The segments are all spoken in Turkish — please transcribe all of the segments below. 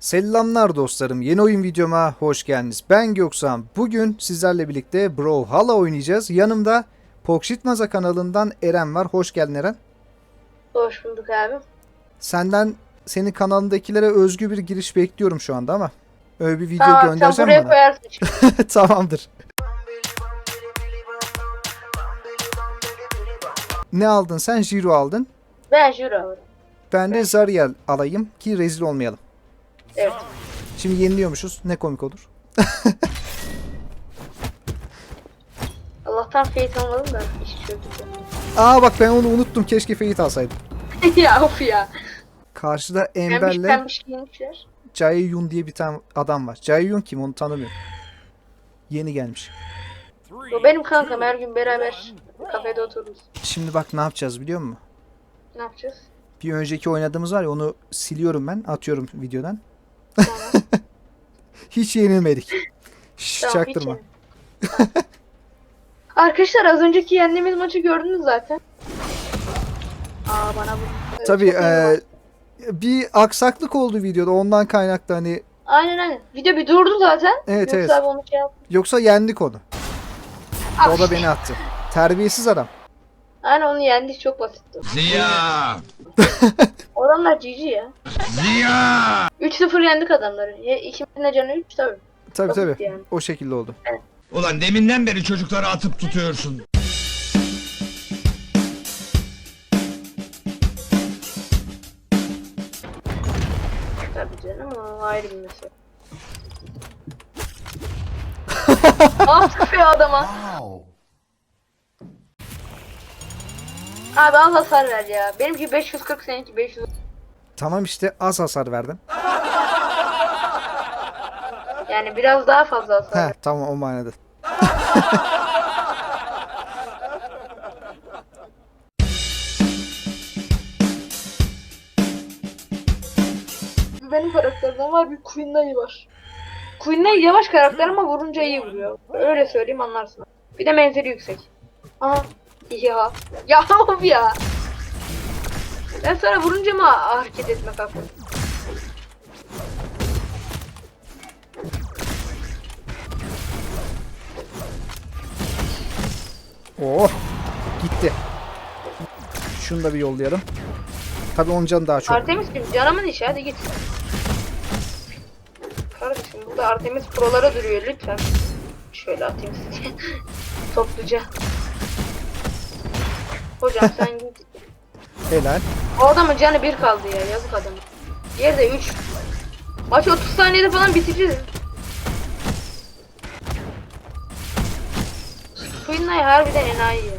Selamlar dostlarım. Yeni oyun videoma hoş geldiniz. Ben Göksan. Bugün sizlerle birlikte Brawlhalla oynayacağız. Yanımda Pokşitmaza kanalından Eren var. Hoş geldin Eren. Hoş bulduk abi. Senden senin kanalındakilere özgü bir giriş bekliyorum şu anda ama öyle bir video Tamam sen göndereceğim buraya bana. Tamamdır. Ne aldın sen? Jiro aldın. Ben Juro alırım. Ben de Zariel alayım ki rezil olmayalım. Evet. Şimdi yeniliyormuşuz. Ne komik olur. Allah'tan Fate almadım da iş çözdüm. Aa bak ben onu unuttum. Keşke Feyit alsaydım. ya of ya. Karşıda Pembiş Ember'le pembiş giymişler. Jaeyun diye bir tane adam var. Jaeyun kim onu tanımıyorum. Yeni gelmiş. O benim kankam her gün beraber kafede otururuz. Şimdi bak ne yapacağız biliyor musun? Ne yapacağız? Bir önceki oynadığımız var ya onu siliyorum ben. Atıyorum videodan. Tamam. Hiç yenilmedik. Şş, Tamam, hiç çaktırma. yenilmedik. Arkadaşlar az önceki yendiğimiz maçı gördünüz zaten. Aa bana bu. Tabii çok iyi bir maç. eee, bir aksaklık oldu videoda. Ondan kaynaklı hani Aynen aynen. Video bir durdu zaten. Evet, Yoksa evet. abi onu şey yoksa yendik onu. Ah, O da beni attı. Terbiyesiz adam. Aynen onu yendik çok basitti. Ziya! Adamlar GG ya. Ziya! 3-0 yendik adamları. Ye- İkimizin de canı 3 tabii. Tabii Basit tabii. yani. O şekilde oldu. Ulan deminden beri çocukları atıp tutuyorsun. Tabii canım o ayrı bir mesele. ah sıkıyor adama. Abi az hasar ver ya. Benimki 540 seninki 500. Tamam işte az hasar verdin. Yani biraz daha fazla hasar ver. tamam o manada. Benim karakterden var bir Queen Nai var. Queen Nai yavaş karakter ama vurunca iyi vuruyor. Öyle söyleyeyim anlarsın. Bir de menzili yüksek. Aha. Ya. Ya of ya. Ben sana vurunca mı hareket etmek hakkım? Oh gitti. Şunu da bir yollayalım. Tabii onun canı daha çok. Artemis'cim canımın işi hadi git. Kardeşim burada Artemis prolara duruyor lütfen. Şöyle atayım size. Topluca. Hocam sen git. Helal. O adamın canı bir kaldı ya yazık adam. Diğeri de 3. Maç 30 saniyede falan bitireceğiz. Queen'la harbiden enayi ya.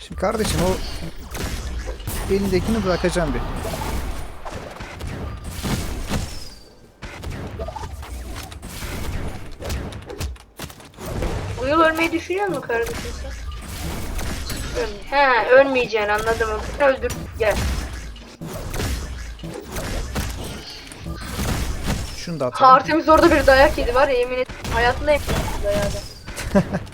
Şimdi kardeşim o elindekini bırakacağım bir. Ölmeyi düşünüyor musun kardeşim sen? He ölmeyeceksin anladım. Öldür gel. Şunu da atalım. Artemis orada bir dayak yedi var ya yemin et. Hayatında hep dayağı da.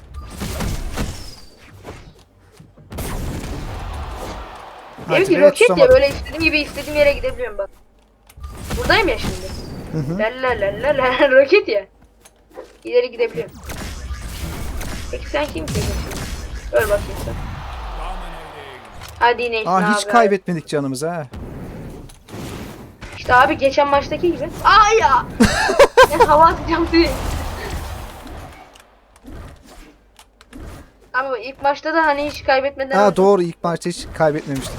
Dedim ki roket ya böyle istediğim gibi istediğim yere gidebiliyorum bak. Buradayım ya şimdi. Hı hı. La la la la la roket ya. İleri gidebiliyorum. Peki sen kimsin? Öl bakayım sen. Hadi yine işte Aa hiç abi. kaybetmedik canımızı ha. İşte abi geçen maçtaki gibi. Aa ya. ben hava atacağım diye. Abi ilk maçta da hani hiç kaybetmeden Ha doğru ilk maçta hiç kaybetmemiştik.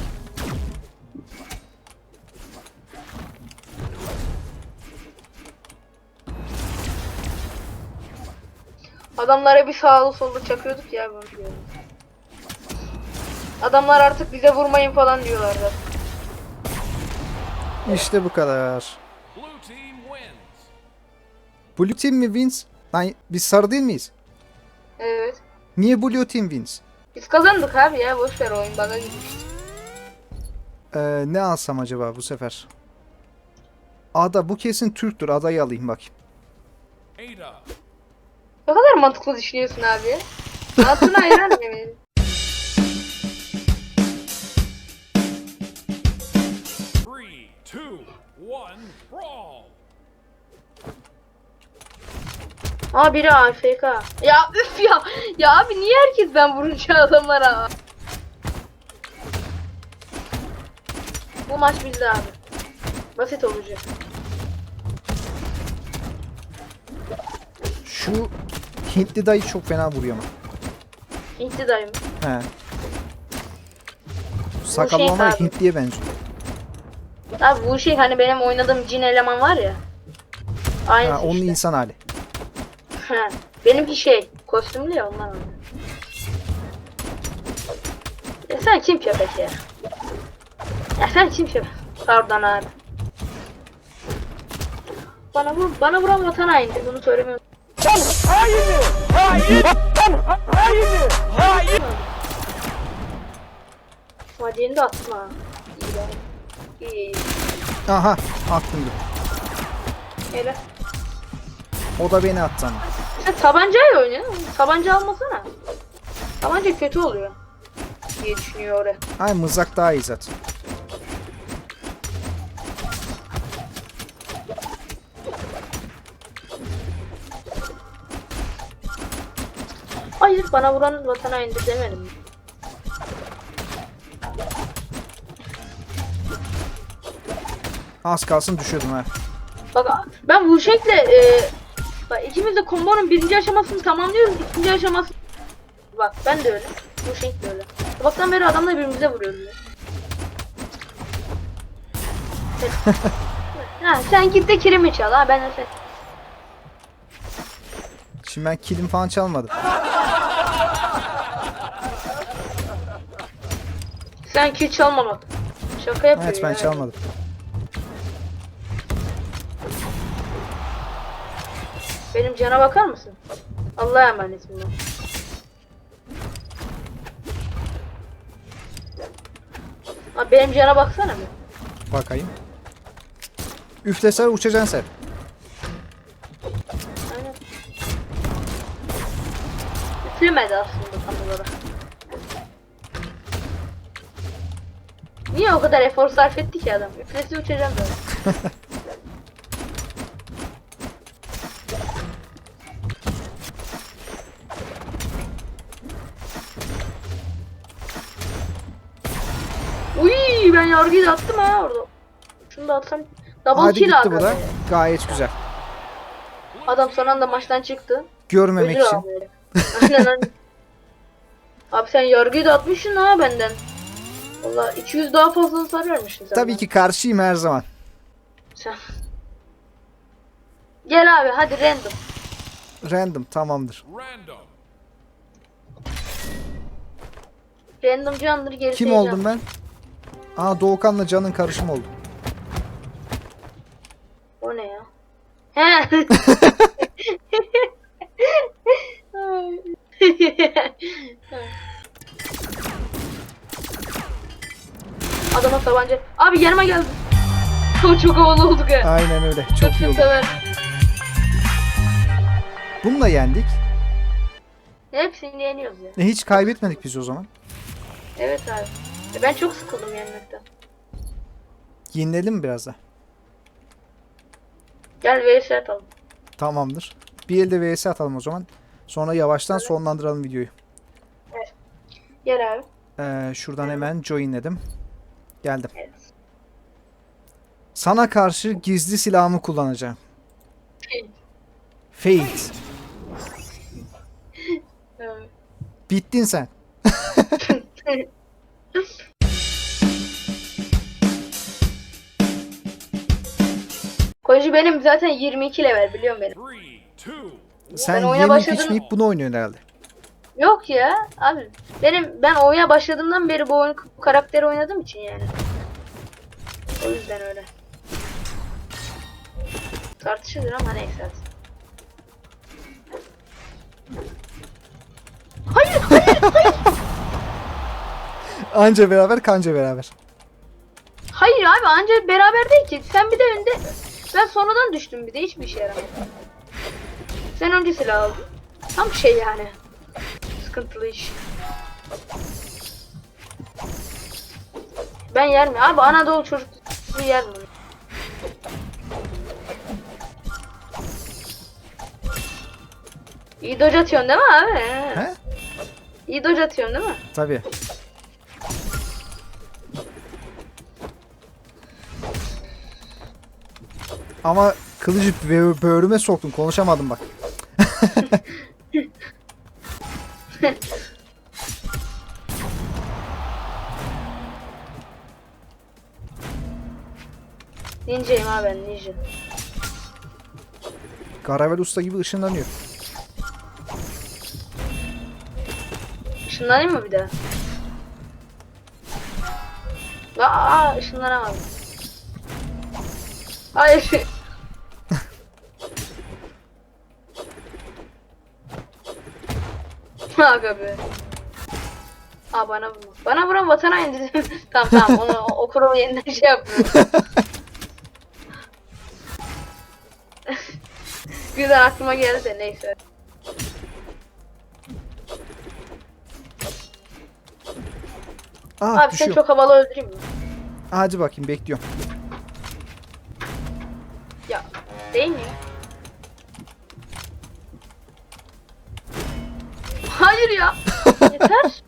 Adamlara bir sağlı sollu çakıyorduk ya bunu diyorum. Adamlar artık bize vurmayın falan diyorlardı. İşte bu kadar. Blue Team mi wins? Lan biz sarı değil miyiz? Evet. Niye Blue Team wins? Biz kazandık abi ya boş ver oyun baga gitmiş. Ee, ne alsam acaba bu sefer? Ada bu kesin Türktür. Adayı alayım bakayım. Ne kadar mantıklı düşünüyorsun abi. Altına hayran mıyım? Aa biri AFK. Ya üf ya. Ya abi niye herkes ben vurunca adamlara? Bu maç bizde abi. Basit olacak. Şu Hintli dayı çok fena vuruyor ama. Hintli dayım. He. Sakallı şey abi. Hintliye benziyor. Abi bu şey hani benim oynadığım cin eleman var ya. Aynısı Ha, onun işte. insan hali. Ha, Benimki şey kostümlü ya ondan öyle. Ya sen kim köpek ya? Ya sen kim köpek? Pardon abi. Bana vur, bana vuran vatan hainidir bunu söylemiyorum. Vadiye'ni de attım ha. İyi be. İyi iyi. Aha attım dur. Hele. O da beni attı hani. Sen tabancayla oynuyorsun. Tabanca almasana. Tabanca kötü oluyor. Diye düşünüyor oraya. Ay mızrak daha iyi zaten. Hayır bana vuran vatan hainidir demedim. mi? Az kalsın düşüyordum ha. Bak ben bu şekle e, bak ikimiz de kombonun birinci aşamasını tamamlıyoruz. ikinci aşaması Bak ben de öyle. Bu şekle öyle. Sabahtan beri adamla birbirimize vuruyoruz. ha, sen git de kirimi çal ha ben de sen. Şimdi ben kilim falan çalmadım. Sen kil çalma bak. Şaka yapıyor Evet ben ya. çalmadım. Benim cana bakar mısın? Allah'a emanet bunlar. Abi benim cana baksana bir. Bakayım. Üflese uçacaksın sen. Aynen. Üflemedi aslında tam olarak. Niye o kadar efor sarf etti ki adam? Üflesi uçacağım böyle. Uy ben yargıyı da attım ha orada. Şunu da atsam. Double Hadi kill gitti bu da. Gayet güzel. Adam son anda maçtan çıktı. Görmemek Ödül için. aldı. Aynen aynen. Abi sen yargıyı da atmışsın ha benden. Valla 200 daha fazla hasar vermişsin sen. Tabii ki karşıyım her zaman. Sen. Gel abi hadi random. Random tamamdır. Random. Random candır gerisi Kim oldum ben? Aa Doğukan'la Can'ın karışımı oldu. O ne ya? He. Adama tabanca. Abi yanıma geldi. Çok çok havalı olduk ya. Aynen öyle. Çok iyi oldu. sever. Bununla yendik. Hepsini yeniyoruz ya. E, hiç kaybetmedik biz o zaman. Evet abi. E, Ben çok sıkıldım yenmekten. Yenilelim mi biraz da? Gel vs atalım. Tamamdır. Bir elde vs atalım o zaman. Sonra yavaştan sonlandıralım videoyu. Gel abi. Ee, şuradan hemen joinledim. Geldim. Sana karşı gizli silahımı kullanacağım. Fate. Bittin sen. Koji benim zaten 22 level biliyorum benim. Sen oyuna yenip başladım. içmeyip bunu oynuyorsun herhalde. Yok ya abi. Benim ben oyuna başladığımdan beri bu oyun bu karakteri oynadığım için yani. O yüzden öyle. Tartışılır ama neyse artık. Hayır hayır hayır. Anca beraber kanca beraber. Hayır abi anca beraber değil ki. Sen bir de önde. Ben sonradan düştüm bir de hiçbir işe yaramadı. Sen önce silah aldın. Tam şey yani. Sıkıntılı iş. Ben yer mi? Abi Anadolu çocuk yer mi? İyi dodge atıyorsun değil mi abi? He? İyi dodge atıyorsun değil mi? Tabii. Ama kılıcı bö- böğrüme soktun. Konuşamadım bak. Ninja'yım abi ben ninja. Garavel usta gibi ışınlanıyor. Işınlanayım mı bir daha? Aa, ışınlanamadım. Hayır. Aga be. Aa bana vurma. Bana vuran vatan haini dedim. tamam tamam onu o, o kuralı yeniden şey yapmıyorum. Güzel aklıma geldi de neyse. Aa Abi düşüyor. seni çok havalı öldüreyim mi? Hadi bakayım bekliyorum. Ya değil mi? Yeter.